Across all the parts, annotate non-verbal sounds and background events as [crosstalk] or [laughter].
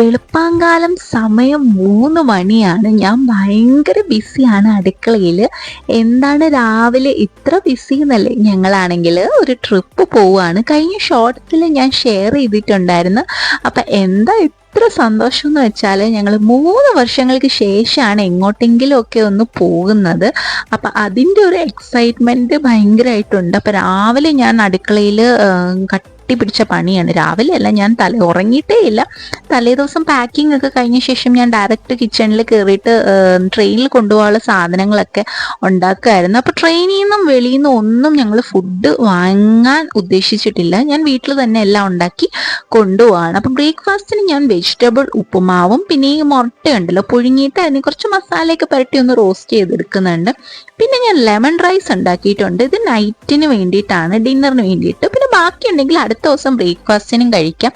വെളുപ്പാങ്കാലം സമയം മൂന്ന് മണിയാണ്. ഞാൻ ഭയങ്കര ബിസിയാണ് അടുക്കളയിൽ എന്താണ് രാവിലെ ഇത്ര ബിസി എന്നല്ലേ? ഞങ്ങളാണെങ്കിൽ ഒരു ട്രിപ്പ് പോവുകയാണ് കഴിഞ്ഞ ഷോർട്സിൽ ഞാൻ ഷെയർ ചെയ്തിട്ടുണ്ടായിരുന്നു. അപ്പം എന്താ ഇത്ര സന്തോഷം എന്ന് വെച്ചാൽ ഞങ്ങൾ മൂന്ന് വർഷങ്ങൾക്ക് ശേഷമാണ് എങ്ങോട്ടെങ്കിലും ഒക്കെ ഒന്ന് പോകുന്നത്. അപ്പം അതിന്റെ ഒരു എക്സൈറ്റ്മെന്റ് ഭയങ്കരമായിട്ടുണ്ട് അപ്പം രാവിലെ ഞാൻ അടുക്കളയിൽ കട്ടി പിടിച്ച പണിയാണ്. രാവിലെ അല്ല ഞാൻ തല ഉറങ്ങിയിട്ടേ ഇല്ല. തലേ ദിവസം പാക്കിംഗ് ഒക്കെ കഴിഞ്ഞ ശേഷം ഞാൻ ഡയറക്റ്റ് കിച്ചണിൽ കയറിയിട്ട് ട്രെയിനിൽ കൊണ്ടുപോകാനുള്ള സാധനങ്ങളൊക്കെ ഉണ്ടാക്കുമായിരുന്നു അപ്പോൾ ട്രെയിനിൽ നിന്നും വെളിയിൽ നിന്നും ഒന്നും ഞങ്ങൾ ഫുഡ് വാങ്ങാൻ ഉദ്ദേശിച്ചിട്ടില്ല. ഞാൻ വീട്ടിൽ തന്നെ എല്ലാം ഉണ്ടാക്കി കൊണ്ടുപോവാണ്. അപ്പം ബ്രേക്ക്ഫാസ്റ്റിന് ഞാൻ വെജിറ്റബിൾ ഉപ്പുമാവും പിന്നെ ഈ മുട്ടയുണ്ടല്ലോ പുഴുങ്ങിയിട്ട് അതിന് കുറച്ച് മസാലയൊക്കെ പുരട്ടി ഒന്ന് റോസ്റ്റ് ചെയ്തെടുക്കുന്നുണ്ട്. പിന്നെ ഞാൻ ലെമൺ റൈസ് ഉണ്ടാക്കിയിട്ടുണ്ട്. ഇത് നൈറ്റിന് വേണ്ടിയിട്ടാണ് ഡിന്നറിന് വേണ്ടിയിട്ട്. പിന്നെ ബാക്കി ഉണ്ടെങ്കിൽ അടുത്ത ദിവസം ബ്രേക്ക്ഫാസ്റ്റിനും കഴിക്കാം.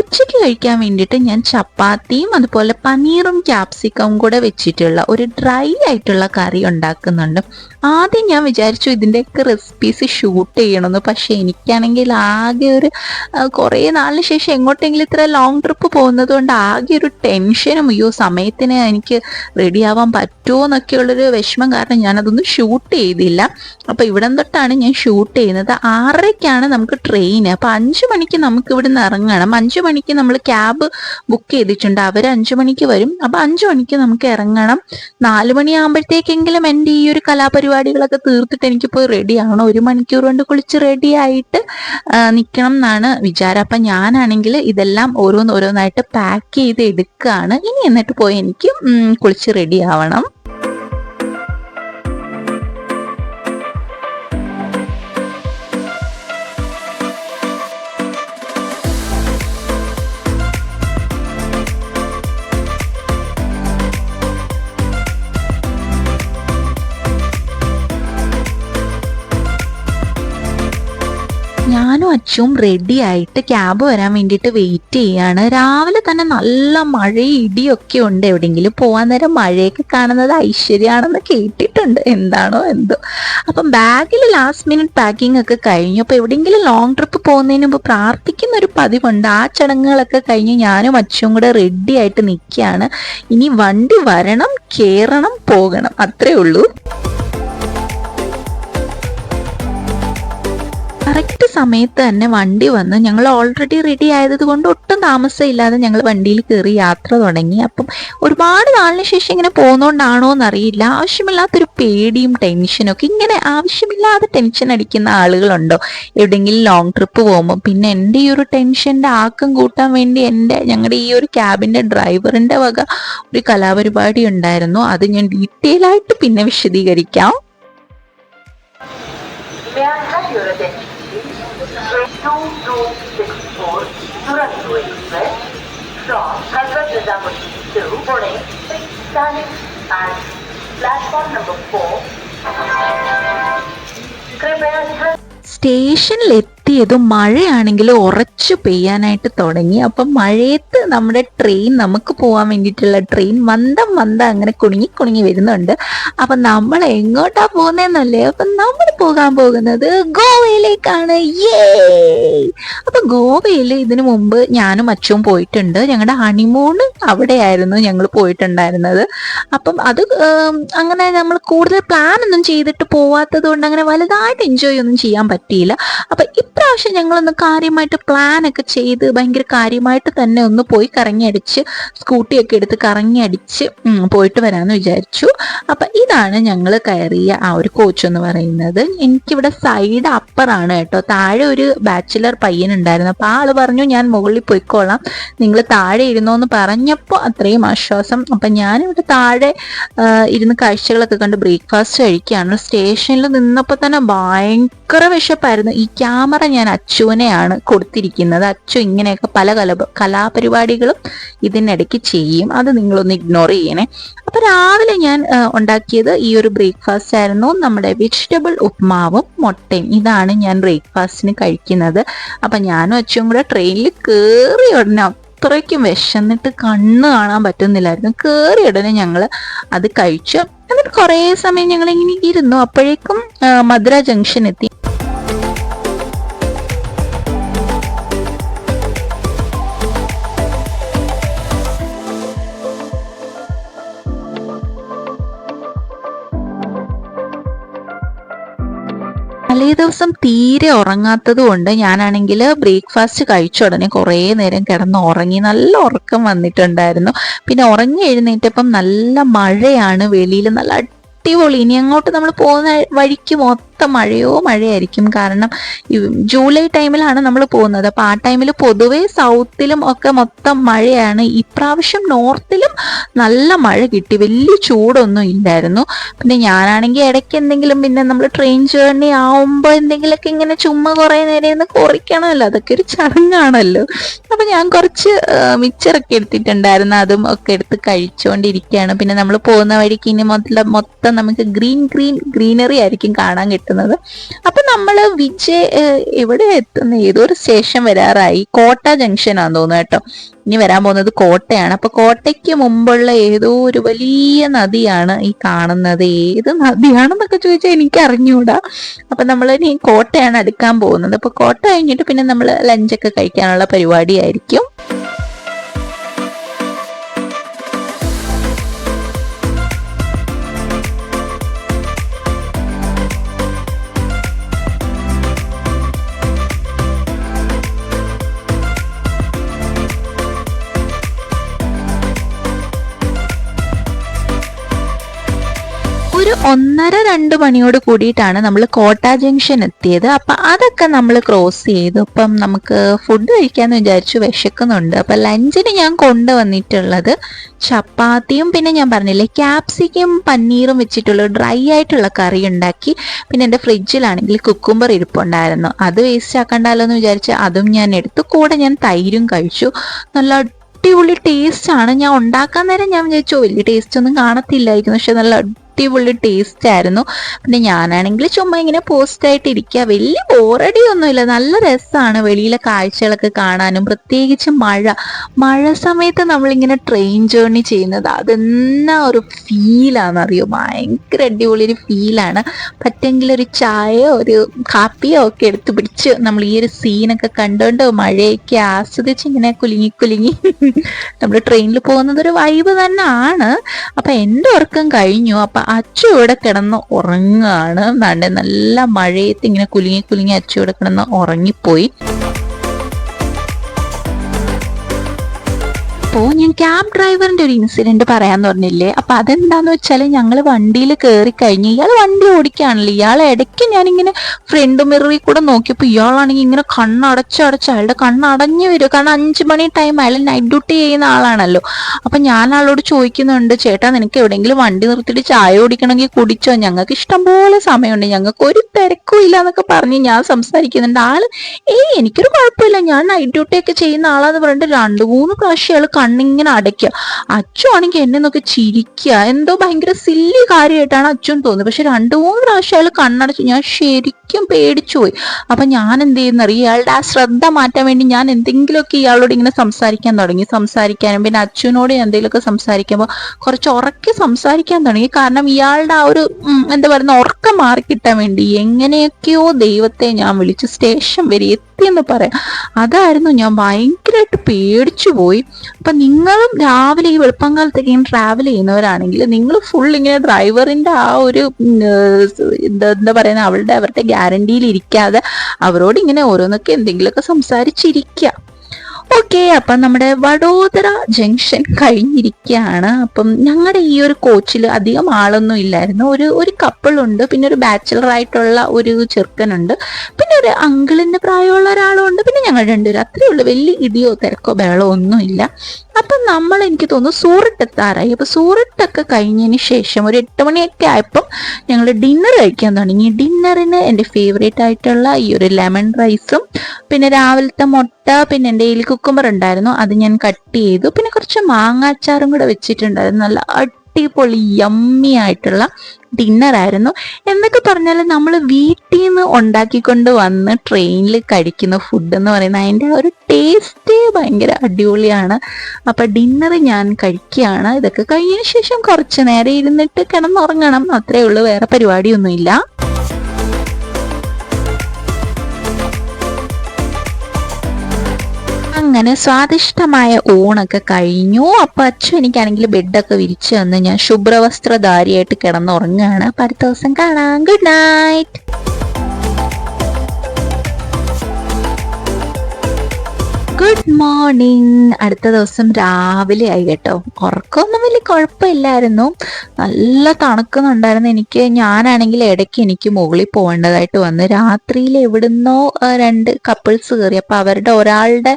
ഉച്ചയ്ക്ക് കഴിക്കാൻ വേണ്ടിയിട്ട് ഞാൻ ചപ്പാത്തിയും അതുപോലെ പനീറും ക്യാപ്സിക്കവും കൂടെ വെച്ചിട്ടുള്ള ഒരു ഡ്രൈ ആയിട്ടുള്ള കറി ഉണ്ടാക്കുന്നുണ്ട്. ആദ്യം ഞാൻ വിചാരിച്ചു ഇതിന്റെയൊക്കെ റെസിപ്പീസ് ഷൂട്ട് ചെയ്യണമെന്ന് പക്ഷേ എനിക്കാണെങ്കിൽ ആകെ ഒരു കുറേ നാളിന് ശേഷം എങ്ങോട്ടെങ്കിലും ഇത്ര ലോങ് ട്രിപ്പ് പോകുന്നത് കൊണ്ട് ആകെ ഒരു ടെൻഷനും അയ്യോ സമയത്തിന് എനിക്ക് റെഡി ആവാൻ പറ്റുമോ എന്നൊക്കെയുള്ളൊരു വിഷമം കാരണം ഞാനതൊന്നും ഷൂട്ട് ചെയ്തില്ല. അപ്പോൾ ഇവിടം തൊട്ടാണ് ഞാൻ ഷൂട്ട് ചെയ്യുന്നത്. ആറരയ്ക്കാണ് നമുക്ക് ട്രെയിൻ അപ്പോൾ അഞ്ച് മണിക്ക് നമുക്ക് ഇവിടുന്ന് ഇറങ്ങണം. അഞ്ച് മണിക്ക് നമ്മൾ ക്യാബ് ബുക്ക് ചെയ്തിട്ടുണ്ട്. അവർ അഞ്ച് മണിക്ക് വരും. അപ്പൊ അഞ്ച് മണിക്ക് നമുക്ക് ഇറങ്ങണം. നാല് മണിയാകുമ്പോഴത്തേക്കെങ്കിലും എന്റെ ഈ ഒരു കലാപരിപാടികളൊക്കെ തീർത്തിട്ട് എനിക്ക് പോയി റെഡി ആവണം ഒരു മണിക്കൂർ കൊണ്ട് കുളിച്ച് റെഡി ആയിട്ട് നിൽക്കണം എന്നാണ് വിചാരം. അപ്പം ഞാനാണെങ്കിൽ ഇതെല്ലാം ഓരോന്ന് ഓരോന്നായിട്ട് പാക്ക് ചെയ്ത് എടുക്കുകയാണ് ഇനി എന്നിട്ട് പോയി എനിക്ക് കുളിച്ച് റെഡി ആവണം. ഞാനും അച്ചും റെഡി ആയിട്ട് ക്യാബ് വരാൻ വേണ്ടിയിട്ട് വെയിറ്റ് ചെയ്യാണ്. രാവിലെ തന്നെ നല്ല മഴയും ഇടിയൊക്കെ ഉണ്ട്. എവിടെയെങ്കിലും പോകാൻ നേരം മഴയൊക്കെ കാണുന്നത് ഐശ്വര്യമാണെന്ന് കേട്ടിട്ടുണ്ട്. എന്താണോ എന്തോ. അപ്പം ബാഗിൽ ലാസ്റ്റ് മിനിറ്റ് പാക്കിംഗ് ഒക്കെ കഴിഞ്ഞു. അപ്പോൾ എവിടെയെങ്കിലും ലോങ് ട്രിപ്പ് പോകുന്നതിന് മുമ്പ് പ്രാർത്ഥിക്കുന്ന ഒരു പതിവുണ്ട്. ആ ചടങ്ങുകളൊക്കെ കഴിഞ്ഞ് ഞാനും അച്ചും കൂടെ റെഡി ആയിട്ട് നിൽക്കുകയാണ്. ഇനി വണ്ടി വരണം കയറണം പോകണം. അത്രേ ഉള്ളൂ. കറക്റ്റ് സമയത്ത് തന്നെ വണ്ടി വന്ന് ഞങ്ങൾ ഓൾറെഡി റെഡി ആയത് കൊണ്ട് ഒട്ടും താമസമില്ലാതെ ഞങ്ങൾ വണ്ടിയിൽ കയറി യാത്ര തുടങ്ങി. അപ്പം ഒരുപാട് നാളിന് ശേഷം ഇങ്ങനെ പോകുന്നോണ്ടാണോ എന്നറിയില്ല. ആവശ്യമില്ലാത്തൊരു പേടിയും ടെൻഷനും ഒക്കെ ഇങ്ങനെ ആവശ്യമില്ലാതെ ടെൻഷൻ അടിക്കുന്ന ആളുകളുണ്ടോ? എവിടെയെങ്കിലും ലോങ് ട്രിപ്പ് പോകുമ്പോൾ പിന്നെ എന്റെ ഈ ഒരു ടെൻഷന്റെ ആക്കം കൂട്ടാൻ വേണ്ടി എന്റെ ഞങ്ങളുടെ ഈ ഒരു ക്യാബിന്റെ ഡ്രൈവറിന്റെ വക ഒരു കലാപരിപാടി ഉണ്ടായിരുന്നു. അത് ഞാൻ ഡീറ്റെയിൽ ആയിട്ട് പിന്നെ വിശദീകരിക്കാം. May Two two six four Durango Express from Hazarajadamuki to Pune, standing at platform number 4. Station Stationiലെത്തി എത്തിയതും മഴയാണെങ്കിൽ ഉറച്ചു പെയ്യാനായിട്ട് തുടങ്ങി. അപ്പം മഴയത്ത് നമ്മുടെ ട്രെയിൻ നമുക്ക് പോകാൻ വേണ്ടിയിട്ടുള്ള ട്രെയിൻ മന്ദം മന്ദം അങ്ങനെ കുണുങ്ങി കുണുങ്ങി വരുന്നുണ്ട്. അപ്പം നമ്മൾ എങ്ങോട്ടാ പോകുന്നതെന്നല്ലേ അപ്പം നമ്മൾ പോകാൻ പോകുന്നത് ഗോവയിലേക്കാണ്. ഏ അപ്പം ഗോവയിൽ ഇതിനു മുമ്പ് ഞാനും അച്ഛവും പോയിട്ടുണ്ട്. ഞങ്ങളുടെ ഹണിമൂണ് അവിടെയായിരുന്നു ഞങ്ങൾ പോയിട്ടുണ്ടായിരുന്നത്. അപ്പം അത് അങ്ങനെ നമ്മൾ കൂടുതൽ പ്ലാൻ ഒന്നും ചെയ്തിട്ട് പോവാത്തത് കൊണ്ട് അങ്ങനെ വലുതായിട്ട് എൻജോയ് ഒന്നും ചെയ്യാൻ പറ്റിയില്ല. അപ്പൊ ഇപ്രാവശ്യം ഞങ്ങളൊന്ന് കാര്യമായിട്ട് പ്ലാൻ ഒക്കെ ചെയ്ത് ഭയങ്കര കാര്യമായിട്ട് തന്നെ ഒന്ന് പോയി കറങ്ങി അടിച്ച് സ്കൂട്ടിയൊക്കെ എടുത്ത് കറങ്ങി അടിച്ച് പോയിട്ട് വരാമെന്ന് വിചാരിച്ചു. അപ്പൊ ഇതാണ് ഞങ്ങൾ കയറിയ ആ ഒരു കോച്ച് എന്ന് പറയുന്നത്. എനിക്കിവിടെ സൈഡ് അപ്പറാണ് കേട്ടോ. താഴെ ഒരു ബാച്ചിലർ പയ്യൻ ഉണ്ടായിരുന്നു. അപ്പൊ ആൾ പറഞ്ഞു ഞാൻ മുകളിൽ പോയിക്കോളാം. നിങ്ങൾ താഴെ ഇരുന്നോ എന്ന് പറഞ്ഞപ്പോൾ അത്രയും ആശ്വാസം. അപ്പം ഞാനിവിടെ താഴെ ഇരുന്ന് കാഴ്ചകളൊക്കെ കണ്ട് ബ്രേക്ക്ഫാസ്റ്റ് കഴിക്കുകയാണ് സ്റ്റേഷനിൽ നിന്നപ്പോൾ തന്നെ ഭയങ്കര വിശപ്പായിരുന്നു. ഈ ക്യാമറ ഞാൻ അച്ചുവിനെയാണ് കൊടുത്തിരിക്കുന്നത്. അച്ചു ഇങ്ങനെയൊക്കെ പല കല കലാപരിപാടികളും ഇതിനിടയ്ക്ക് ചെയ്യും. അത് നിങ്ങളൊന്ന് ഇഗ്നോർ ചെയ്യണേ. അപ്പൊ രാവിലെ ഞാൻ ഉണ്ടാക്കിയത് ഈ ഒരു ബ്രേക്ക്ഫാസ്റ്റ് ആയിരുന്നു. നമ്മുടെ വെജിറ്റബിൾ ഉപ്മാവും മുട്ടയും. ഇതാണ് ഞാൻ ബ്രേക്ക്ഫാസ്റ്റിന് കഴിക്കുന്നത്. അപ്പൊ ഞാനും അച്ചും കൂടെ ട്രെയിനിൽ കയറി ഉടനെ അത്രയ്ക്കും വിശന്നിട്ട് കണ്ണ് കാണാൻ പറ്റുന്നില്ലായിരുന്നു. കയറി ഉടനെ ഞങ്ങൾ അത് കഴിച്ചു. എന്നിട്ട് കുറേ സമയം ഞങ്ങൾ ഇങ്ങനെ ഇരുന്നു. അപ്പോഴേക്കും മധുര ജംഗ്ഷൻ എത്തി. ദിവസം തീരെ ഉറങ്ങാത്തത് കൊണ്ട് ഞാനാണെങ്കിൽ ബ്രേക്ക്ഫാസ്റ്റ് കഴിച്ച ഉടനെ കുറേ നേരം കിടന്ന് ഉറങ്ങി നല്ല ഉറക്കം വന്നിട്ടുണ്ടായിരുന്നു. പിന്നെ ഉറങ്ങി എഴുന്നേറ്റപ്പം നല്ല മഴയാണ് വെളിയിൽ. നല്ല അടിപൊളി. ഇനി അങ്ങോട്ട് നമ്മൾ പോകുന്ന വഴിക്ക് മൊത്തം മഴയോ മഴയായിരിക്കും. കാരണം ജൂലൈ ടൈമിലാണ് നമ്മൾ പോകുന്നത്. അപ്പോൾ ആ ടൈമിൽ പൊതുവേ സൗത്തിലും ഒക്കെ മൊത്തം മഴയാണ്. ഇപ്രാവശ്യം നോർത്തിലും നല്ല മഴ കിട്ടി. വലിയ ചൂടൊന്നും ഇല്ലായിരുന്നു. പിന്നെ ഞാനാണെങ്കിൽ ഇടയ്ക്ക് എന്തെങ്കിലും പിന്നെ നമ്മൾ ട്രെയിൻ ജേർണി ആവുമ്പോൾ എന്തെങ്കിലുമൊക്കെ ഇങ്ങനെ ചുമ്മാ കുറേ നേരം ഇന്ന് കുറിക്കണമല്ലോ. അതൊക്കെ ഒരു ചടങ്ങാണല്ലോ. അപ്പൊ ഞാൻ കുറച്ച് മിക്സറൊക്കെ എടുത്തിട്ടുണ്ടായിരുന്നു. അതും ഒക്കെ എടുത്ത് കഴിച്ചുകൊണ്ടിരിക്കുകയാണ് പിന്നെ നമ്മൾ പോകുന്ന വഴിക്ക് ഇനി മൊത്തം മൊത്തം നമുക്ക് ഗ്രീൻ ഗ്രീൻ ഗ്രീനറി ആയിരിക്കും കാണാൻ കിട്ടുന്നത്. അപ്പൊ നമ്മൾ വിജയ് എവിടെ എത്തുന്ന? ഏതോ ഒരു സ്റ്റേഷൻ വരാറായി? കോട്ട ജംഗ്ഷൻ ആണെന്ന് തോന്നുന്നു കേട്ടോ. ഇനി വരാൻ പോകുന്നത് കോട്ടയാണ്. അപ്പൊ കോട്ടയ്ക്ക് മുമ്പുള്ള ഏതോ ഒരു വലിയ നദിയാണ് ഈ കാണുന്നത്. ഏത് നദിയാണെന്നൊക്കെ ചോദിച്ചാൽ എനിക്ക് അറിഞ്ഞൂടാ അപ്പൊ നമ്മൾ ഇനി കോട്ടയാണ് അടുക്കാൻ പോകുന്നത്. അപ്പൊ കോട്ട കഴിഞ്ഞിട്ട് പിന്നെ നമ്മൾ ലഞ്ചൊക്കെ കഴിക്കാനുള്ള പരിപാടിയായിരിക്കും. ഒന്നര രണ്ട് മണിയോട് കൂടിയിട്ടാണ് നമ്മൾ കോട്ട ജംഗ്ഷൻ എത്തിയത്. അപ്പൊ അതൊക്കെ നമ്മൾ ക്രോസ് ചെയ്തു. അപ്പം നമുക്ക് ഫുഡ് കഴിക്കാന്ന് വിചാരിച്ചു വിശക്കുന്നുണ്ട്. അപ്പൊ ലഞ്ചിന് ഞാൻ കൊണ്ടുവന്നിട്ടുള്ളത് ചപ്പാത്തിയും പിന്നെ ഞാൻ പറഞ്ഞില്ലേ ക്യാപ്സിക്കും പന്നീറും വെച്ചിട്ടുള്ള ഡ്രൈ ആയിട്ടുള്ള കറി ഉണ്ടാക്കി. പിന്നെ എന്റെ ഫ്രിഡ്ജിലാണെങ്കിൽ കുക്കുംബർ ഇരിപ്പുണ്ടായിരുന്നു. അത് വേസ്റ്റ് ആക്കണ്ടല്ലോ എന്ന് വിചാരിച്ച് അതും ഞാൻ എടുത്തു. കൂടെ ഞാൻ തൈരും കഴിച്ചു. നല്ല അടിപൊളി ടേസ്റ്റ് ആണ്. ഞാൻ ഉണ്ടാക്കാൻ നേരം ഞാൻ വിചാരിച്ചു വലിയ ടേസ്റ്റ് ഒന്നും കാണത്തില്ലായിരിക്കുന്നു പക്ഷെ നല്ല അടിപൊളി ടേസ്റ്റ് ആയിരുന്നു. പിന്നെ ഞാനാണെങ്കിൽ ചുമ്മാ ഇങ്ങനെ പോസ്റ്റ് ആയിട്ട് ഇരിക്കുക വലിയ ബോറടി ഒന്നുമില്ല നല്ല രസമാണ് വെളിയിലെ കാഴ്ചകളൊക്കെ കാണാനും. പ്രത്യേകിച്ച് മഴ. മഴ സമയത്ത് നമ്മളിങ്ങനെ ട്രെയിൻ ജേർണി ചെയ്യുന്നത് അതെന്നാ ഒരു ഫീലാണെന്ന് അറിയോ ഭയങ്കര അടിപൊളി ഒരു ഫീലാണ് പറ്റെങ്കിൽ ഒരു ചായയോ ഒരു കാപ്പിയോ ഒക്കെ എടുത്ത് പിടിച്ച് നമ്മൾ ഈ ഒരു സീനൊക്കെ കണ്ടുകൊണ്ട് മഴയൊക്കെ ആസ്വദിച്ച് ഇങ്ങനെ കുലുങ്ങി കുലുങ്ങി [laughs] നമ്മൾ ട്രെയിനിൽ പോകുന്നത് ഒരു വൈബ് തന്നെ ആണ് അപ്പൊ എന്റെ ഉറക്കം കഴിഞ്ഞു. അപ്പൊ അച്ചു ഇവിടെ കിടന്ന് ഉറങ്ങുകയാണ്. നല്ല നല്ല മഴയത്ത് ഇങ്ങനെ കുലുങ്ങി കുലുങ്ങി അച്ചു ഇവിടെ കിടന്ന് ഉറങ്ങിപ്പോയി. അപ്പോൾ ഞാൻ ക്യാബ് ഡ്രൈവറിന്റെ ഒരു ഇൻസിഡന്റ് പറയാന്ന് പറഞ്ഞില്ലേ? അപ്പൊ അതെന്താന്ന് വെച്ചാൽ ഞങ്ങൾ വണ്ടിയിൽ കയറി കഴിഞ്ഞ് ഇയാൾ വണ്ടി ഓടിക്കുകയാണല്ലോ ഇയാൾ ഇടയ്ക്ക് ഞാനിങ്ങനെ ഫ്രണ്ട് മിററിൽ കൂടെ നോക്കിയപ്പോൾ ഇയാളാണെങ്കിൽ ഇങ്ങനെ കണ്ണടച്ചടച്ച് അയാളുടെ കണ്ണടഞ്ഞു വരും. കാരണം അഞ്ചു മണി ടൈം അയാൾ നൈറ്റ് ഡ്യൂട്ടി ചെയ്യുന്ന ആളാണല്ലോ. അപ്പൊ ഞാൻ ആളോട് ചോദിക്കുന്നുണ്ട് ചേട്ടാ നിനക്ക് എവിടെയെങ്കിലും വണ്ടി നിർത്തിയിട്ട് ചായ കുടിക്കണമെങ്കിൽ കുടിച്ചോ? ഞങ്ങൾക്ക് ഇഷ്ടംപോലെ സമയമുണ്ട്. ഞങ്ങൾക്ക് ഒരു തിരക്കും ഇല്ല എന്നൊക്കെ പറഞ്ഞ് ഞാൻ സംസാരിക്കുന്നുണ്ട്. ആൾ ഏയ് എനിക്കൊരു കുഴപ്പമില്ല. ഞാൻ നൈറ്റ് ഡ്യൂട്ടി ഒക്കെ ചെയ്യുന്ന ആളാന്ന് പറഞ്ഞിട്ട് രണ്ടു മൂന്ന് പ്രാവശ്യം അയാൾ കണ്ണിങ്ങനെ അടയ്ക്കുക. അച്ചു ആണെങ്കിൽ എന്നെ നോക്കി ചിരിക്കുക. എന്തോ ഭയങ്കര സില്ലി കാര്യമായിട്ടാണ് അച്ഛൻ തോന്നുന്നത് പക്ഷെ രണ്ടു മൂന്ന് പ്രാവശ്യം അയാൾ കണ്ണടച്ചു ഞാൻ ശരിക്കും പേടിച്ചു പോയി. അപ്പൊ ഞാൻ എന്ത് ചെയ്യുന്നറിയ ഇയാളുടെ ആ ശ്രദ്ധ മാറ്റാൻ വേണ്ടി ഞാൻ എന്തെങ്കിലുമൊക്കെ ഇയാളോട് ഇങ്ങനെ സംസാരിക്കാൻ തുടങ്ങി. സംസാരിക്കാനും പിന്നെ അച്ഛനോട് എന്തെങ്കിലുമൊക്കെ സംസാരിക്കുമ്പോൾ കുറച്ച് ഉറക്കെ സംസാരിക്കാൻ തുടങ്ങി. കാരണം ഇയാളുടെ ആ ഒരു എന്താ പറയുന്ന ഉറക്കം മാറിക്കിട്ടാൻ വേണ്ടി എങ്ങനെയൊക്കെയോ ദൈവത്തെ ഞാൻ വിളിച്ചു സ്റ്റേഷൻ വരെ എത്തിയെന്ന് പറയാം. അതായിരുന്നു ഞാൻ ഭയങ്കരമായിട്ട് പേടിച്ചു പോയി. അപ്പൊ നിങ്ങളും രാവിലെ ഈ വെളുപ്പംകാലത്തൊക്കെ ഇങ്ങനെ ട്രാവൽ ചെയ്യുന്നവരാണെങ്കിൽ നിങ്ങൾ ഫുൾ ഇങ്ങനെ ഡ്രൈവറിന്റെ ആ ഒരു എന്താ എന്താ പറയുന്ന അവളുടെ അവരുടെ ഗ്യാരണ്ടിയിൽ ഇരിക്കാതെ അവരോട് ഇങ്ങനെ ഓരോന്നൊക്കെ എന്തെങ്കിലുമൊക്കെ സംസാരിച്ചിരിക്കുക ഓക്കെ അപ്പം നമ്മുടെ വഡോദര ജംഗ്ഷൻ കഴിഞ്ഞിരിക്കുകയാണ്. അപ്പം ഞങ്ങളുടെ ഈ ഒരു കോച്ചിൽ അധികം ആളൊന്നും ഇല്ലായിരുന്നു. ഒരു ഒരു കപ്പിളുണ്ട് പിന്നെ ഒരു ബാച്ചിലർ ആയിട്ടുള്ള ഒരു ചെറുക്കനുണ്ട്. പിന്നെ ഒരു അങ്കിളിന്റെ പ്രായമുള്ള ഒരാളുണ്ട് പിന്നെ ഞങ്ങൾ രണ്ടുപേരും. അത്രയേ ഉള്ളൂ. വലിയ ഇടിയോ തിരക്കോ ബഹളോ ഒന്നുമില്ല. അപ്പം നമ്മൾ എനിക്ക് തോന്നുന്നു സൂറിട്ട് എത്താറായി അപ്പൊ സൂറിട്ടൊക്കെ കഴിഞ്ഞതിന് ശേഷം ഒരു എട്ട് മണിയൊക്കെ ആയപ്പം ഞങ്ങൾ ഡിന്നർ കഴിക്കാൻ തുടങ്ങി. ഡിന്നറിന് എന്റെ ഫേവറേറ്റ് ആയിട്ടുള്ള ഈ ഒരു ലെമൺ റൈസും പിന്നെ രാവിലത്തെ മുട്ട പിന്നെ എന്റെ കയ്യിൽ കുക്കുമ്പർ ഉണ്ടായിരുന്നു അത് ഞാൻ കട്ട് ചെയ്തു. പിന്നെ കുറച്ച് മാങ്ങാച്ചാറും കൂടെ വെച്ചിട്ടുണ്ടായിരുന്നു. നല്ല അടിപൊളി യമ്മി ആയിട്ടുള്ള ഡിന്നർ ആയിരുന്നു. എന്നൊക്കെ പറഞ്ഞാൽ നമ്മൾ വീട്ടിൽ നിന്ന് ഉണ്ടാക്കിക്കൊണ്ട് വന്ന് ട്രെയിനിൽ കഴിക്കുന്ന ഫുഡ് എന്ന് പറയുന്നത് അതിന്റെ ഒരു ടേസ്റ്റ് ഭയങ്കര അടിപൊളിയാണ്. അപ്പോൾ ഡിന്നർ ഞാൻ കഴിക്കുകയാണ്. ഇതൊക്കെ കഴിഞ്ഞതിന് ശേഷം കുറച്ച് നേരം ഇരുന്നിട്ട് കിടന്നുറങ്ങണം. അത്രേ ഉള്ളൂ. വേറെ പരിപാടിയൊന്നുമില്ല. അങ്ങനെ സ്വാദിഷ്ടമായ ഊണൊക്കെ കഴിഞ്ഞു. അപ്പൊ അച്ഛൻ എനിക്കാണെങ്കിൽ ബെഡൊക്കെ വിരിച്ചു തന്ന് ഞാൻ ശുഭ്രവസ്ത്രധാരിയായിട്ട് കിടന്നുറങ്ങുകയാണ്. അപ്പൊ അടുത്ത ദിവസം കാണാം. ഗുഡ് നൈറ്റ് ഗുഡ് മോർണിംഗ് അടുത്ത ദിവസം രാവിലെ ആയി കേട്ടോ. ഉറക്കമൊന്നും വലിയ കുഴപ്പമില്ലായിരുന്നു. നല്ല തണുക്കുന്നുണ്ടായിരുന്നു. എനിക്ക് ഞാനാണെങ്കിൽ ഇടയ്ക്ക് എനിക്ക് മുകളിൽ പോകേണ്ടതായിട്ട് വന്നു രാത്രിയിൽ എവിടുന്നോ രണ്ട് കപ്പിൾസ് കയറി അപ്പൊ അവരുടെ ഒരാളുടെ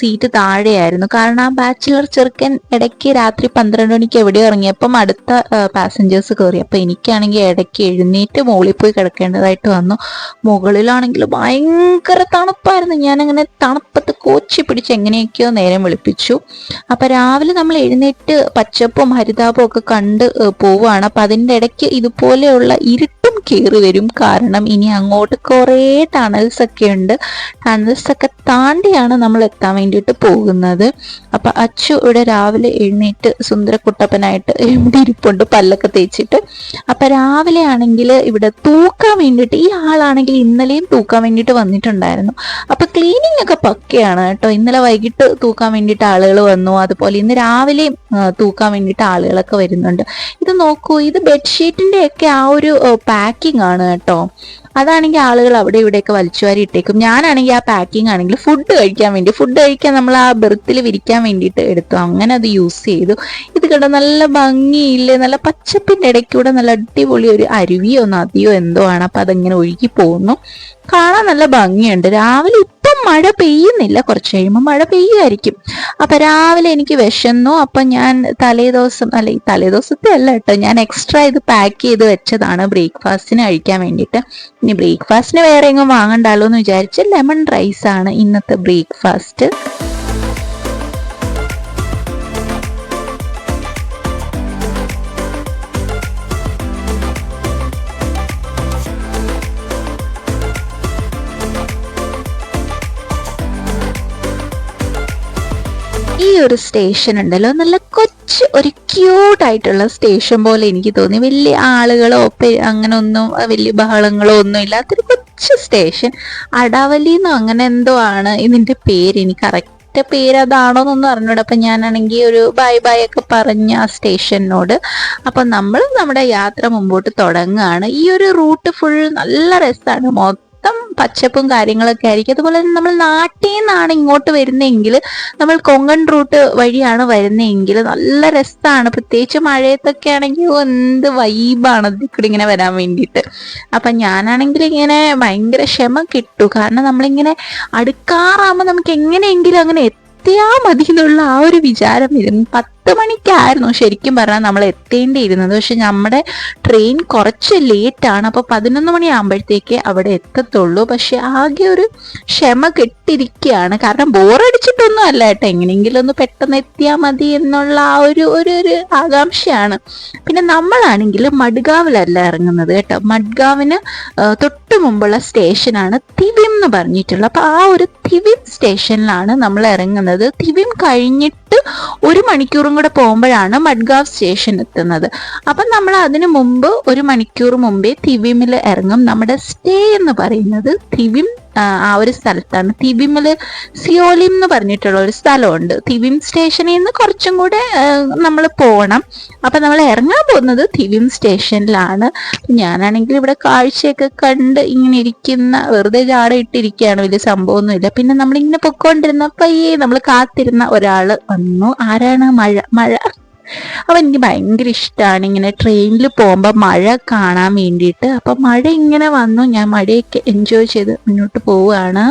സീറ്റ് താഴെയായിരുന്നു. കാരണം ആ ബാച്ചിലർ ചെറുക്കൻ ഇടയ്ക്ക് രാത്രി പന്ത്രണ്ട് മണിക്ക് എവിടെ ഇറങ്ങിയപ്പം അടുത്ത പാസഞ്ചേഴ്സ് കയറി അപ്പൊ എനിക്കാണെങ്കിൽ ഇടയ്ക്ക് എഴുന്നേറ്റ് മുകളിൽ പോയി കിടക്കേണ്ടതായിട്ട് വന്നു. മുകളിലാണെങ്കിൽ ഭയങ്കര തണുപ്പായിരുന്നു. ഞാനങ്ങനെ തണുപ്പത്ത് കോച്ചി പിടിച്ച് എങ്ങനെയൊക്കെയോ നേരം വിളിപ്പിച്ചു. അപ്പൊ രാവിലെ നമ്മൾ എഴുന്നേറ്റ് പച്ചപ്പും ഹരിതാപവും ഒക്കെ കണ്ട് പോവുകയാണ്. അപ്പൊ അതിന്റെ ഇടയ്ക്ക് ഇതുപോലെയുള്ള ഇരുട്ടും കയറി വരും കാരണം ഇനി അങ്ങോട്ട് കുറേ ടണൽസ് ഒക്കെ ഉണ്ട്. ടണൽസ് ഒക്കെ താണ്ടിയാണ് നമ്മൾ എത്താൻ വേണ്ടിയിട്ട് പോകുന്നത്. അപ്പൊ അച്ചു ഇവിടെ രാവിലെ എഴുന്നേറ്റ് സുന്ദരക്കുട്ടപ്പനായിട്ട് ഇവിടെ ഇരിപ്പുണ്ട് പല്ലൊക്കെ തേച്ചിട്ട്. അപ്പൊ രാവിലെ ആണെങ്കിൽ ഇവിടെ തൂക്കാൻ വേണ്ടിയിട്ട് ഈ ആളാണെങ്കിൽ ഇന്നലെയും തൂക്കാൻ വേണ്ടിയിട്ട് വന്നിട്ടുണ്ടായിരുന്നു. അപ്പൊ ക്ലീനിങ് ഒക്കെ പക്കയാണ്. കേട്ടോ. ഇന്നലെ വൈകിട്ട് തൂക്കാൻ വേണ്ടിയിട്ട് ആളുകൾ വന്നു. അതുപോലെ ഇന്ന് രാവിലെയും തൂക്കാൻ വേണ്ടിയിട്ട് ആളുകളൊക്കെ വരുന്നുണ്ട്. ഇത് നോക്കൂ ഇത് ബെഡ്ഷീറ്റിന്റെ ഒക്കെ ആ ഒരു പാക്കിംഗ് ആണ് കേട്ടോ. അതാണെങ്കിൽ ആളുകൾ അവിടെ ഇവിടെയൊക്കെ വലിച്ചു വാരി ഇട്ടേക്കും. ഞാനാണെങ്കിൽ ആ പാക്കിംഗ് ആണെങ്കിൽ ഫുഡ് കഴിക്കാൻ വേണ്ടി ഫുഡ് കഴിക്കാൻ നമ്മൾ ആ ബെർത്തിൽ വിരിക്കാൻ വേണ്ടിയിട്ട് എടുത്തു. അങ്ങനെ അത് യൂസ് ചെയ്തു. ഇത് കേട്ടോ നല്ല ഭംഗിയില്ലേ? നല്ല പച്ചപ്പിന്റെ ഇടയ്ക്കൂടെ നല്ല അടിപൊളി ഒരു അരുവിയോ നദിയോ എന്തോ ആണ്. അപ്പൊ അതങ്ങനെ ഒഴുകി പോകുന്നു. കാണാൻ നല്ല ഭംഗിയുണ്ട്. രാവിലെ മഴ പെയ്യുന്നില്ല കുറച്ച് കഴിയുമ്പോൾ മഴ പെയ്യുമായിരിക്കും. അപ്പൊ രാവിലെ എനിക്ക് വിശന്നു. അപ്പൊ ഞാൻ തലേദിവസം അല്ല ഈ തലേദിവസത്തെ അല്ല കേട്ടോ ഞാൻ എക്സ്ട്രാ ഇത് പാക്ക് ചെയ്ത് വെച്ചതാണ് ബ്രേക്ക്ഫാസ്റ്റിന് കഴിക്കാൻ വേണ്ടിയിട്ട്. ഇനി ബ്രേക്ക്ഫാസ്റ്റിന് വേറെ എങ്ങും വാങ്ങണ്ടല്ലോ എന്ന് വിചാരിച്ച് ലെമൺ റൈസ് ആണ് ഇന്നത്തെ ബ്രേക്ക്ഫാസ്റ്റ്. ഒരു സ്റ്റേഷൻ ഉണ്ടല്ലോ. നല്ല കൊച്ച് ഒരു ക്യൂട്ട് ആയിട്ടുള്ള സ്റ്റേഷൻ പോലെ എനിക്ക് തോന്നി. വലിയ ആളുകളോ അങ്ങനെ ഒന്നും വലിയ ബഹളങ്ങളോ ഒന്നും ഇല്ലാത്തൊരു കൊച്ചു സ്റ്റേഷൻ അടാവലിന്നോ അങ്ങനെ എന്തോ ആണ് ഇതിന്റെ പേര്. എനിക്ക് കറക്റ്റ് പേര് അതാണോ എന്നൊന്നും അറിഞ്ഞൂടാ. അപ്പൊ ഞാനാണെങ്കിൽ ഒരു ബൈ ബൈ ഒക്കെ പറഞ്ഞ ആ സ്റ്റേഷനോട് അപ്പൊ നമ്മൾ നമ്മുടെ യാത്ര മുമ്പോട്ട് തുടങ്ങുകയാണ്. ഈ ഒരു റൂട്ട് ഫുൾ നല്ല രസമാണ് മൊത്തം പച്ചപ്പും കാര്യങ്ങളൊക്കെ ആയിരിക്കും. അതുപോലെ തന്നെ നമ്മൾ നാട്ടിൽ നിന്നാണ് ഇങ്ങോട്ട് വരുന്നതെങ്കിൽ നമ്മൾ കൊങ്കൺ റൂട്ട് വഴിയാണ് വരുന്നതെങ്കിൽ നല്ല രസമാണ് പ്രത്യേകിച്ച് മഴയത്തൊക്കെ ആണെങ്കിൽ എന്ത് വൈബാണ് അതിൽ ഇങ്ങനെ വരാൻ വേണ്ടിയിട്ട്. അപ്പൊ ഞാനാണെങ്കിൽ ഇങ്ങനെ ഭയങ്കര ക്ഷമ കിട്ടു. കാരണം നമ്മളിങ്ങനെ അടുക്കാറാകുമ്പോൾ നമുക്ക് എങ്ങനെയെങ്കിലും അങ്ങനെ എത്തിയാ മതി എന്നുള്ള ആ ഒരു വിചാരം ഇരുന്നു പത്ത് മണിക്കായിരുന്നു ശരിക്കും പറഞ്ഞാൽ നമ്മൾ എത്തേണ്ടിയിരുന്നത്. പക്ഷെ നമ്മുടെ ട്രെയിൻ കുറച്ച് ലേറ്റ് ആണ്. അപ്പൊ പതിനൊന്ന് മണിയാകുമ്പോഴത്തേക്ക് അവിടെ എത്തത്തുള്ളൂ. പക്ഷെ ആകെ ഒരു ക്ഷമ കെട്ടിരിക്കുകയാണ് കാരണം ബോറടിച്ചിട്ടൊന്നും അല്ല കേട്ടോ. എങ്ങനെയെങ്കിലും ഒന്ന് പെട്ടെന്ന് എത്തിയാൽ മതി എന്നുള്ള ആ ഒരു ഒരു ഒരു ആകാംക്ഷയാണ്. പിന്നെ നമ്മളാണെങ്കിൽ മഡ്ഗാവിലല്ല ഇറങ്ങുന്നത് കേട്ടോ. മഡ്ഗാവിന് തൊട്ട് മുമ്പുള്ള സ്റ്റേഷനാണ് തിവിം എന്ന് പറഞ്ഞിട്ടുള്ളത്. അപ്പോൾ ആ ഒരു തിവിം സ്റ്റേഷനിലാണ് നമ്മൾ ഇറങ്ങുന്നത്. തിവിം കഴിഞ്ഞിട്ട് ഒരു മണിക്കൂറും കൂടെ പോകുമ്പോഴാണ് മഡ്ഗാവ് സ്റ്റേഷൻ എത്തുന്നത്. അപ്പം നമ്മൾ അതിനു മുമ്പ് ഒരു മണിക്കൂർ മുമ്പേ തിവിമിൽ ഇറങ്ങും. നമ്മുടെ സ്റ്റേ എന്ന് പറയുന്നത് തിവിം ആ, ഒരു സ്ഥലത്താണ്. തിബിമിൽ സിയോലിം എന്ന് പറഞ്ഞിട്ടുള്ള ഒരു സ്ഥലമുണ്ട്. തിബിം സ്റ്റേഷനിൽ നിന്ന് കുറച്ചും കൂടെ നമ്മൾ പോകണം അപ്പൊ നമ്മൾ ഇറങ്ങാൻ പോകുന്നത് തിബിം സ്റ്റേഷനിലാണ്. ഞാനാണെങ്കിൽ ഇവിടെ കാഴ്ചയൊക്കെ കണ്ട് ഇങ്ങനെ ഇരിക്കുന്ന വെറുതെ ചാടയിട്ടിരിക്കുകയാണ് വലിയ സംഭവമൊന്നുമില്ല. പിന്നെ നമ്മളിങ്ങനെ പൊക്കോണ്ടിരുന്ന പയ്യെ നമ്മൾ കാത്തിരുന്ന ഒരാൾ വന്നു. ആരാണ്? മഴ മഴ. അപ്പൊ എനിക്ക് ഭയങ്കര ഇഷ്ടമാണ് ഇങ്ങനെ ട്രെയിനിൽ പോകുമ്പോൾ മഴ കാണാൻ വേണ്ടിയിട്ട്. അപ്പം മഴ ഇങ്ങനെ വന്നു ഞാൻ മഴയൊക്കെ എൻജോയ് ചെയ്ത് മുന്നോട്ട് പോവുകയാണ്.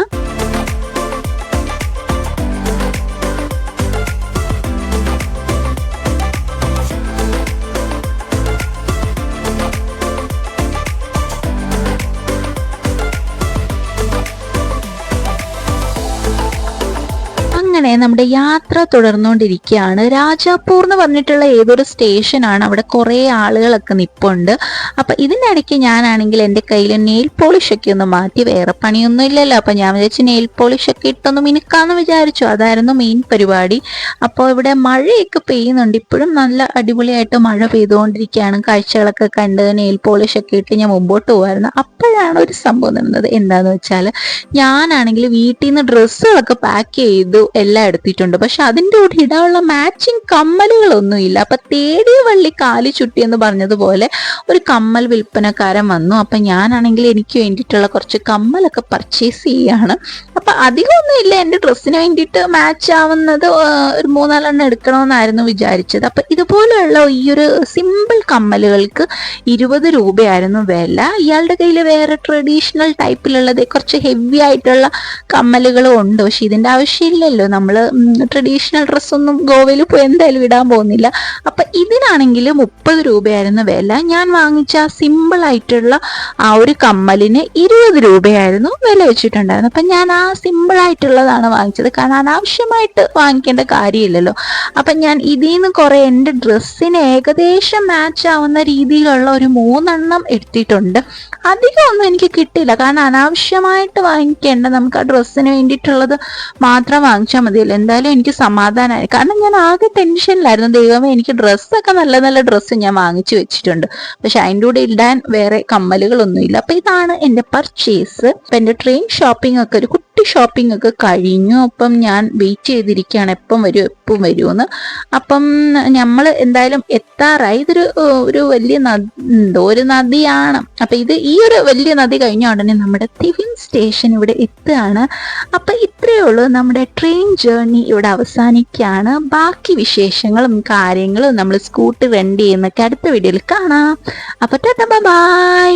അങ്ങനെ നമ്മുടെ യാത്ര തുടർന്നുകൊണ്ടിരിക്കുകയാണ്. രാജാപൂർ എന്ന് പറഞ്ഞിട്ടുള്ള ഏതൊരു സ്റ്റേഷനാണ് അവിടെ കുറേ ആളുകളൊക്കെ നിപ്പുണ്ട്. അപ്പൊ ഇതിനിടയ്ക്ക് ഞാനാണെങ്കിൽ എന്റെ കയ്യിൽ നെയിൽ പോളിഷൊക്കെ ഒന്ന് മാറ്റി. വേറെ പണിയൊന്നും ഇല്ലല്ലോ. അപ്പൊ ഞാൻ വിചാരിച്ച് നെയിൽ പോളിഷൊക്കെ ഇട്ടൊന്ന് മിനുക്കാന്ന് വിചാരിച്ചു. അതായിരുന്നു മെയിൻ പരിപാടി. അപ്പോൾ ഇവിടെ മഴയൊക്കെ പെയ്യുന്നുണ്ട്. ഇപ്പോഴും നല്ല അടിപൊളിയായിട്ട് മഴ പെയ്തുകൊണ്ടിരിക്കുകയാണ്. കാഴ്ചകളൊക്കെ കണ്ട് നെയിൽ പോളിഷൊക്കെ ഇട്ട് ഞാൻ മുമ്പോട്ട് പോകുമായിരുന്നു അപ്പോഴാണ് ഒരു സംഭവം നടന്നത്. എന്താന്ന് വെച്ചാൽ ഞാനാണെങ്കിൽ വീട്ടിൽ നിന്ന് ഡ്രസ്സുകളൊക്കെ പാക്ക് ചെയ്തു. എല്ലാം എടുത്തിട്ടുണ്ട്. പക്ഷെ അതിന്റെ കൂടെ ഇടാനുള്ള മാച്ചിങ് കമ്മലുകളൊന്നും ഇല്ല അപ്പൊ തേടിയ വള്ളി കാലി ചുട്ടി എന്ന് പറഞ്ഞതുപോലെ ഒരു കമ്മൽ വിൽപ്പനക്കാരൻ വന്നു. അപ്പൊ ഞാനാണെങ്കിൽ എനിക്ക് വേണ്ടിയിട്ടുള്ള കുറച്ച് കമ്മലൊക്കെ പർച്ചേസ് ചെയ്യാണ്. അപ്പൊ അധികമൊന്നും ഇല്ല എന്റെ ഡ്രസ്സിന് വേണ്ടിയിട്ട് മാച്ച് ആവുന്നത് ഒരു മൂന്നാലെണ്ണം എടുക്കണമെന്നായിരുന്നു വിചാരിച്ചത്. അപ്പൊ ഇതുപോലെയുള്ള ഈ ഒരു സിമ്പിൾ കമ്മലുകൾക്ക് ഇരുപത് രൂപയായിരുന്നു വില. ഇയാളുടെ കയ്യിൽ വേറെ ട്രഡീഷണൽ ടൈപ്പിലുള്ളത് കുറച്ച് ഹെവി ആയിട്ടുള്ള കമ്മലുകളും ഉണ്ട്. പക്ഷെ ഇതിന്റെ ആവശ്യമില്ലല്ലോ. നമ്മൾ ട്രഡീഷണൽ ഡ്രസ്സൊന്നും ഗോവയിൽ പോയി എന്തായാലും ഇടാൻ പോകുന്നില്ല. അപ്പൊ ഇതിനാണെങ്കിൽ മുപ്പത് രൂപയായിരുന്നു വില. ഞാൻ വാങ്ങിച്ച സിമ്പിൾ ആയിട്ടുള്ള ആ ഒരു കമ്മലിന് ഇരുപത് രൂപയായിരുന്നു വില വെച്ചിട്ടുണ്ടായിരുന്നു അപ്പൊ ഞാൻ ആ സിമ്പിൾ ആയിട്ടുള്ളതാണ് വാങ്ങിച്ചത്. കാരണം അനാവശ്യമായിട്ട് വാങ്ങിക്കേണ്ട കാര്യമില്ലല്ലോ. അപ്പം ഞാൻ ഇതിൽ നിന്ന് കുറെ എന്റെ ഡ്രസ്സിന് ഏകദേശം മാച്ച് ആവുന്ന രീതിയിലുള്ള ഒരു മൂന്നെണ്ണം എടുത്തിട്ടുണ്ട്. അധികം ഒന്നും എനിക്ക് കിട്ടില്ല കാരണം അനാവശ്യമായിട്ട് വാങ്ങിക്കേണ്ട നമുക്ക് ആ ഡ്രസ്സിന് വേണ്ടിയിട്ടുള്ളത് മാത്രം വാങ്ങിച്ചാൽ മതിയല്ലോ. എന്തായാലും എനിക്ക് സമാധാനമായി. കാരണം ഞാൻ ആകെ ടെൻഷനിലായിരുന്നു ദൈവമേ എനിക്ക് ഡ്രസ്സൊക്കെ നല്ല നല്ല ഡ്രസ്സ് ഞാൻ വാങ്ങിച്ചു വെച്ചിട്ടുണ്ട്. പക്ഷെ അതിന്റെ കൂടെ ഇടാൻ വേറെ കമ്മലുകളൊന്നുമില്ല. അപ്പൊ ഇതാണ് എന്റെ പർച്ചേസ് അപ്പൊ എന്റെ ട്രെയിൻ ഷോപ്പിംഗ് ഒക്കെ ഒരു കുട്ടി ഷോപ്പിംഗ് ഒക്കെ കഴിഞ്ഞു. അപ്പം ഞാൻ വെയിറ്റ് ചെയ്തിരിക്കുകയാണ്. എപ്പം വരും എപ്പം വരുമെന്ന്. അപ്പം നമ്മൾ എന്തായാലും എത്താറായി. ഇതൊരു ഒരു വലിയ നദി ഒരു നദിയാണ്. അപ്പം ഇത് ഈ ഒരു വലിയ നദി കഴിഞ്ഞ ഉടനെ നമ്മുടെ തിവിൻ സ്റ്റേഷൻ ഇവിടെ എത്തുകയാണ്. അപ്പം ഇത്രയേ ഉള്ളൂ. നമ്മുടെ ട്രെയിൻ ജേർണി ഇവിടെ അവസാനിക്കുകയാണ്. ബാക്കി വിശേഷങ്ങളും കാര്യങ്ങളും നമ്മൾ സ്കൂട്ടർ റെൻഡ് ചെയ്യുന്നൊക്കെ അടുത്ത വീഡിയോയിൽ കാണാം. അപ്പം ടാറ്റ ബൈ.